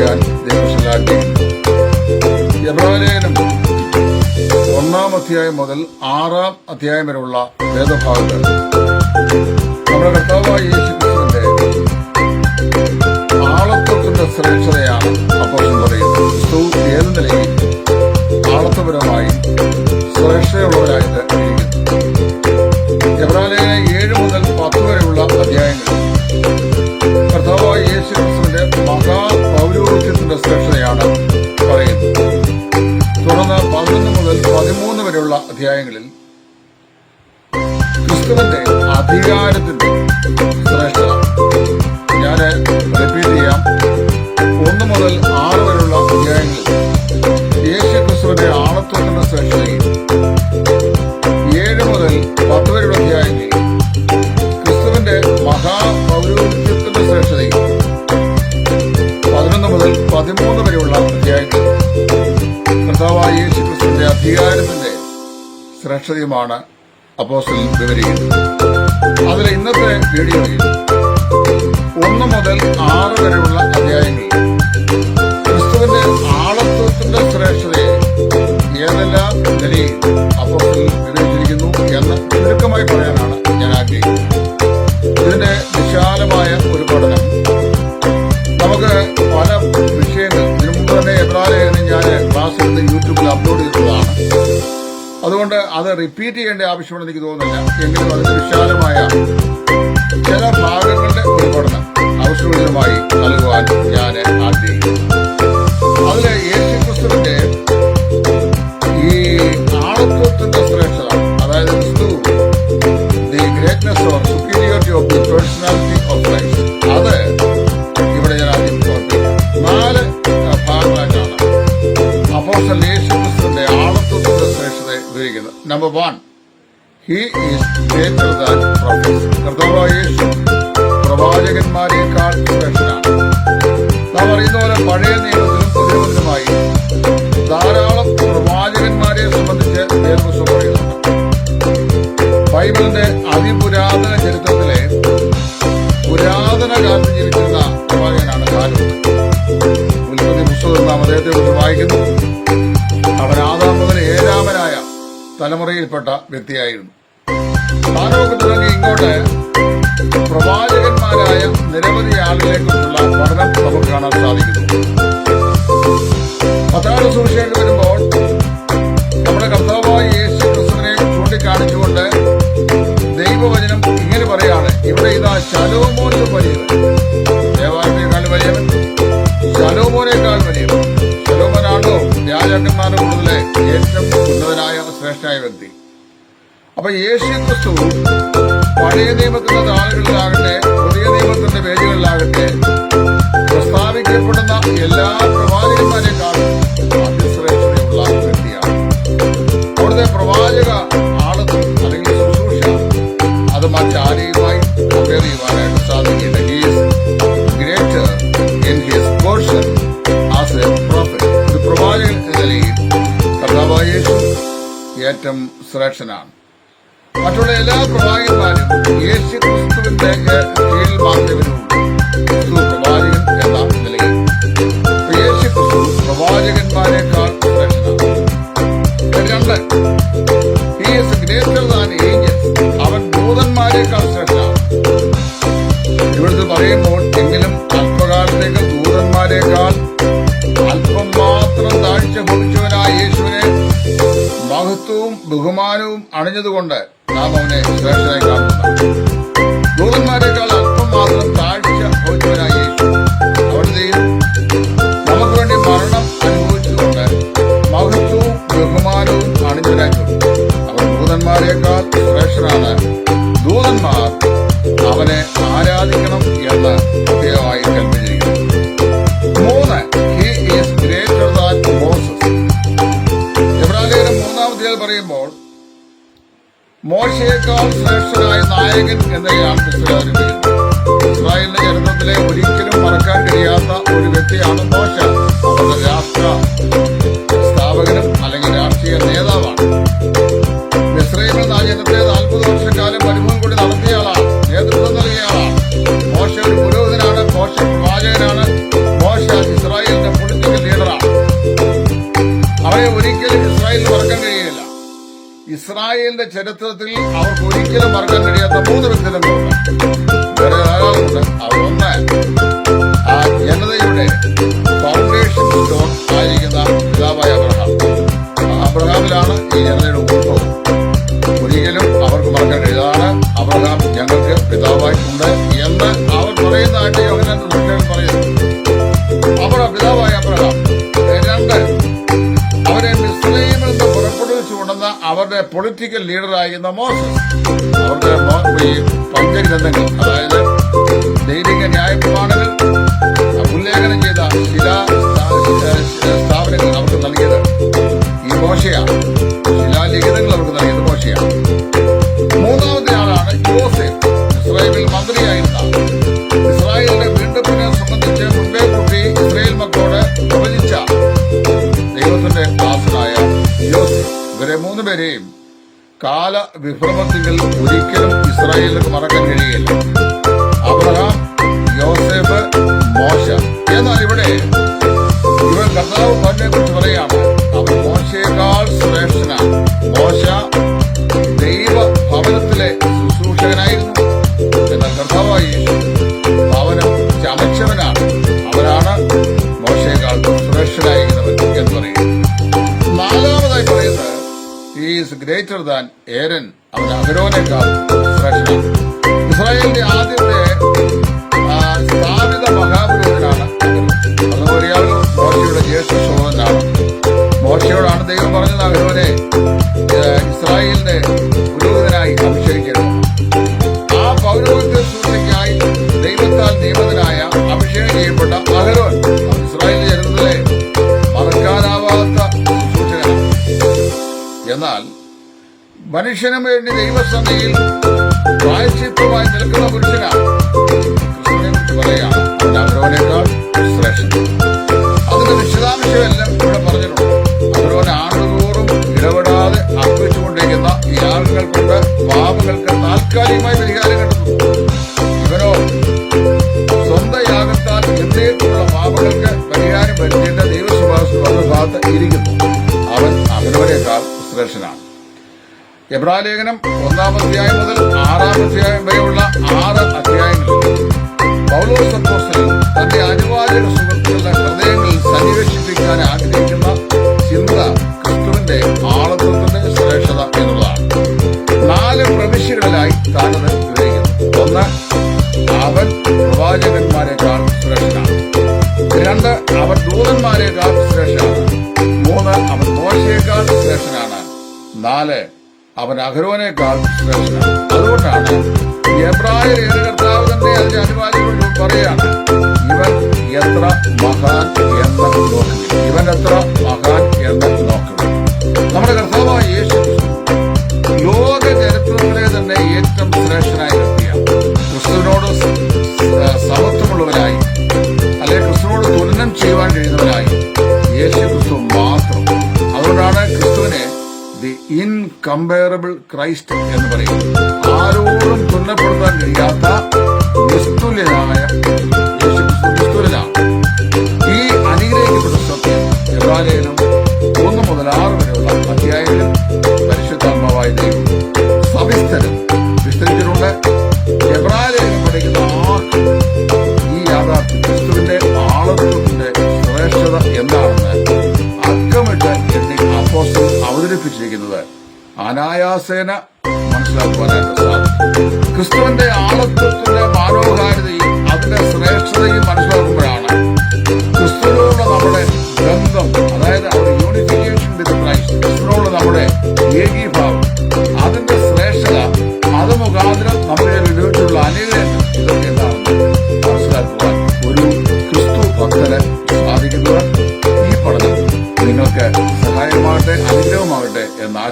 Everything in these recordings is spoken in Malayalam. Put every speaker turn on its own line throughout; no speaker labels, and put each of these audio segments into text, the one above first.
പറയാൻ ദൈവശലാക്കി എബ്രാലേനും ഒന്നാം അധ്യായം മുതൽ ആറാം അധ്യായം വരെയുള്ള വേദഭാഗങ്ങൾ. നമ്മുടെ കർത്താവായ യേശു ക്രിസ്തുവിന്റെ ആളത്വത്തിന്റെ ശ്രേഷ്ഠതയാണ് അപ്പോൾ പറയുന്നത്. ക്രിസ്തു ഏത് നിലയിൽ വരെയുള്ള അധ്യായങ്ങളിൽ ക്രിസ്തുവിന്റെ അധികാരത്തിന്റെ ഞാൻ റിപ്പീറ്റ് ചെയ്യാം. ഒന്ന് മുതൽ ആറ് വരെയുള്ള അധ്യായങ്ങളിൽ യേശു ക്രിസ്തുവിന്റെ ആളത്വത്തിന്റെ ശ്രേഷ്ഠതയും ഏഴ് മുതൽ പത്ത് വരെയുള്ള അധ്യായങ്ങളിൽ ക്രിസ്തുവിന്റെ മഹാപൗരോഹിത്യത്തിന്റെ ശ്രേഷ്ഠതയും പതിനൊന്ന് മുതൽ പതിമൂന്ന് വരെയുള്ള അധ്യായങ്ങൾ കർത്താവായ യേശു ക്രിസ്തുവിന്റെ അധികാരത്തിന്റെ ശ്രേഷ്ഠതയുമാണ് അപ്പോസ്റ്റൽ വിവരിക്കുന്നത്. അതിൽ ഇന്നത്തെ വീഡിയോയിൽ ഒന്ന് മുതൽ ആറ് വരെയുള്ള അതുകൊണ്ട് അത് റിപ്പീറ്റ് ചെയ്യേണ്ട ആവശ്യമുണ്ടെന്ന് എനിക്ക് തോന്നുന്നില്ല. എങ്കിലും അതിന്റെ വിശാലമായ ചില ഭാഗങ്ങളുടെ ഉൾപ്പെടുന്ന അവസരമായി നൽകുവാൻ ഞാൻ ആഗ്രഹിക്കുന്നു. അതിൽ യേശു ക്രിസ്തുവിന്റെ ഈ ആളത്വത്തിന്റെ ശ്രേഷ്ഠത അതായത് ക്രിസ്തു the greatness of superiority of the personality of Christ number one he is greater കർത്താവായ യേശു പ്രവാചകന്മാരെക്കാൾ ശ്രേഷ്ഠനാണ് നാം അറിയുന്ന പോലെ പഴയ നിയമത്തിലും തലമുറയിൽപ്പെട്ട വ്യക്തിയായിരുന്നു. താനോക്ക് തുടങ്ങി ഇങ്ങോട്ട് പ്രവാചകന്മാരായ നിരവധി ആളുകളെക്കുറിച്ചുള്ള പഠനം നമുക്ക് കാണാൻ സാധിക്കുന്നു. പത്താട് സുവിശേഷം ശ്രേഷ്ഠനായ വ്യക്തി അപ്പൊ യേശു ക്രിസ്തു പഴയ നിയമത്തിന്റെ താളുകളിലാകട്ടെ പുതിയ നിയമത്തിന്റെ പേജുകളിലാകട്ടെ പ്രസ്താവിക്കപ്പെടുന്ന എല്ലാ പ്രവാചകന്മാരെക്കാളും അവിടുത്തെ പ്രവാചക ആളത്വം അല്ലെങ്കിൽ ശുശ്രൂഷ അത് മറ്റാരെയുമായി ഏറ്റവും ശ്രേഷ്ഠനാണ് മറ്റുള്ള എല്ലാ പ്രവാചകന്മാരും യേശു ക്രിസ്തുവിന്റെ കീഴിൽ മാത്രമേ മഹത്വവും ബഹുമാനവും അണിഞ്ഞതുകൊണ്ട് നാം അവനെ ശ്രേഷ്ഠനായി കാണുന്നു ദൂതന്മാരെക്കാൾ അല്പം മാത്രം താഴ്ച ഭോജനായി അവിടുത്തെയും നമുക്ക് വേണ്ടി മരണം അനുഭവിച്ചുകൊണ്ട് മഹത്വവും ബഹുമാനവും അണിഞ്ഞവനായി അവൻ ദൂതന്മാരെക്കാൾ ശ്രേഷ്ഠനാണ് ദൂതന്മാർ അവനെ ആരാധിക്കണം മോശയേക്കാൾ ശ്രേഷ്ഠനായ നായകൻ എന്നതാണ് പുസ്തകം ഇസ്രായേലിന്റെ ചരിത്രത്തിൽ അവർക്ക് ഒരിക്കലും മറക്കാൻ കഴിയാത്ത മൂന്ന് വ്യക്തിത്വങ്ങളുണ്ട് ആ ജനതയുടെ ഫൗണ്ടേഷൻ സ്റ്റോൺ ആയിരിക്കുന്ന പിതാവായ അബ്രഹാം. അബ്രഹാമിലാണ് ഈ ജനതയുടെ ഉത്ഭവം. ഒരിക്കലും അവർക്ക് മറക്കാൻ കഴിയാതാണ് അബ്രഹാം ഞങ്ങൾക്ക് പിതാവായിട്ടുണ്ട് എന്ന് അവർ പറയുന്നതായിട്ട് യോഹന്നാൻ പൊളിറ്റിക്കൽ ലീഡറായിരുന്ന മോസസ് അവരുടെ ഈ പഞ്ചഗ്രന്ഥങ്ങൾ അതായത് ദൈനിക ന്യായപ്രമാണങ്ങൾ ഉല്ലേഖനം ചെയ്ത ശിലാ സ്ഥാ- സ്ഥാപനങ്ങൾ അവർക്ക് നൽകിയത് ഈ മോശയാണ്. ശിലാലിഖിതങ്ങൾ അവർക്ക് നൽകിയത് മോശയാണ്. മൂന്നാമത്തെ ആളാണ് യോസേഫ് ഇസ്രായേലിൽ മന്ത്രിയായിരുന്ന ഇസ്രായേലിന്റെ വീണ്ടെടുപ്പിനെ സംബന്ധിച്ച് മുൻപേ കൂട്ടി ഇസ്രായേൽ മക്കളോട് പ്രവചിച്ച ദൈവത്തിന്റെ ദാസനായ ജോസ് ഇവരെ മൂന്ന് പേരെയും കാല വിഭ്രമത്തിൽ ഒരിക്കലും ഇസ്രായേലിന് മറക്കാൻ കഴിയില്ല. അബ്രഹാം യോസേഫ് മോശ. എന്നാൽ ഇവിടെ ഇവൻ കർത്താവ് പറഞ്ഞെ ഈസ് ഗ്രേറ്റർ ദാൻ ഏരൻ അവൻ ശ്രേഷ്ഠനാണ് ഇസ്രായേലിന്റെ ആദ്യത്തെ സ്ഥാപിത മഹാപുരുഷനാണ് അതുപോലെ മോശയുടെ ജ്യേഷ്ഠ സഹോദരനാണ്. മോശയോടാണ് ദൈവം പറഞ്ഞത് അഗരോനെ മനുഷ്യന് വേണ്ടി ദൈവസന്നയിൽ പ്രായശ്ചിത്വമായി നിൽക്കുന്ന പുരുഷനാണ്. പറയാം. അവരോനേക്കാൾ ശ്രേഷ്ഠ അതിന്റെ വിശദാംശമെല്ലാം ഇവിടെ പറഞ്ഞിട്ടുണ്ട്. അഹരോൻ ആണ്ടുതോറും ഇടപെടാതെ അർപ്പിച്ചുകൊണ്ടിരിക്കുന്ന ഈ ആളുകൾ കൊണ്ട് പാപങ്ങൾക്ക് താൽക്കാലികമായി പരിഹാരം ഇവരോ സ്വന്തം യാഗത്താൽ എന്നേക്കുള്ള പാപങ്ങൾക്ക് പരിഹാരം വരുത്തേണ്ട ദൈവസുഭാസം ഭാഗത്ത് ഇരിക്കുന്നു. അവൻ അവനവനേക്കാൾ ശ്രേഷ്ഠനാണ്. എബ്രാലേഖനം ഒന്നാം അധ്യായം മുതൽ ആറാം അധ്യായം വരെയുള്ള ആറ് അധ്യായങ്ങളിൽ പൗലോസ് അപ്പോസ്തലൻ തന്റെ അനിവാര്യ സുഹൃത്തുക്കളുടെ ഹൃദയങ്ങളിൽ സന്നിവേശിപ്പിക്കാൻ ആഗ്രഹിക്കുന്ന ചിന്ത ക്രിസ്തുവിന്റെ ആളത്വത്തിന്റെ ശ്രേഷ്ഠത എന്നുള്ളതാണ്. നാല് പ്രവിശ്യകളിലായി താനത് വിവരിക്കുന്നു ഒന്ന് അവൻ പ്രവാചകന്മാരെക്കാൾ ശ്രേഷ്ഠനാണ്. രണ്ട് അവൻ ദൂതന്മാരെക്കാൾ ശ്രേഷ്ഠനാണ്. മൂന്ന് അവൻ മോശയേക്കാൾ ശ്രേഷ്ഠനാണ്. നാല് അവൻ അഹരോനേക്കാൾ അതുകൊണ്ടാണ് എബ്രായ കർത്താവ് തന്നെ അതിന്റെ അനുവാദികളോട് പറയാണ് ഇവൻ എത്ര മഹാൻ എന്ന് നോക്കുക ഇവൻ എത്ര മഹാൻ എന്ന് നോക്കുക നമ്മുടെ കർത്താവായ ക്രൈസ്റ്റ് എന്ന് പറയുന്നത് ആരോടും തുന്നപ്പെടുത്താൻ കഴിയാത്ത നിസ്തുല്യനായ ഈ അനുഗ്രഹിക്കപ്പെട്ട സത്യം എബ്രാലേഖനം ഒന്ന് മുതൽ ആറ് വരെയുള്ള അധ്യായങ്ങളിൽ പരിശുദ്ധാത്മാവായ ദൈവം സവിസ്തരം വിസ്തരിച്ചിട്ടുണ്ട്. എബ്രാലേഖനം പഠിക്കുന്ന ആർക്കും ഈ യാഥാർത്ഥ്യം ക്രിസ്തുവിന്റെ ആളത്വത്തിന്റെ ശ്രേഷ്ഠത എന്താണെന്ന് അക്കമിട്ട് എണ്ണി അപ്പോസ്റ്റൽ അവതരിപ്പിച്ചിരിക്കുന്നത് അനായാസേന മനസ്സിലാക്കുവാനായിട്ട് ക്രിസ്തുവിന്റെ ആളത്വത്തിന്റെ മാനോഹാരിതയും അതിന്റെ ശ്രേഷ്ഠതയും മനസ്സിലാക്കുമ്പോഴാണ് ക്രിസ്തുവിനോട് നമ്മുടെ ബന്ധം അതായത് അവിടെ യൂണിഫിക്കേഷൻ വിത്ത് ക്രൈസ്റ്റ് ക്രിസ്തുവിനോട് നമ്മുടെ ഏകീഭാവം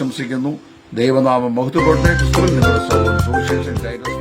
ആശംസിക്കുന്നു. ദൈവനാമം മഹത്വപ്പെടട്ടെ. ക്രിസ്തുവിൽ നിങ്ങളുടെ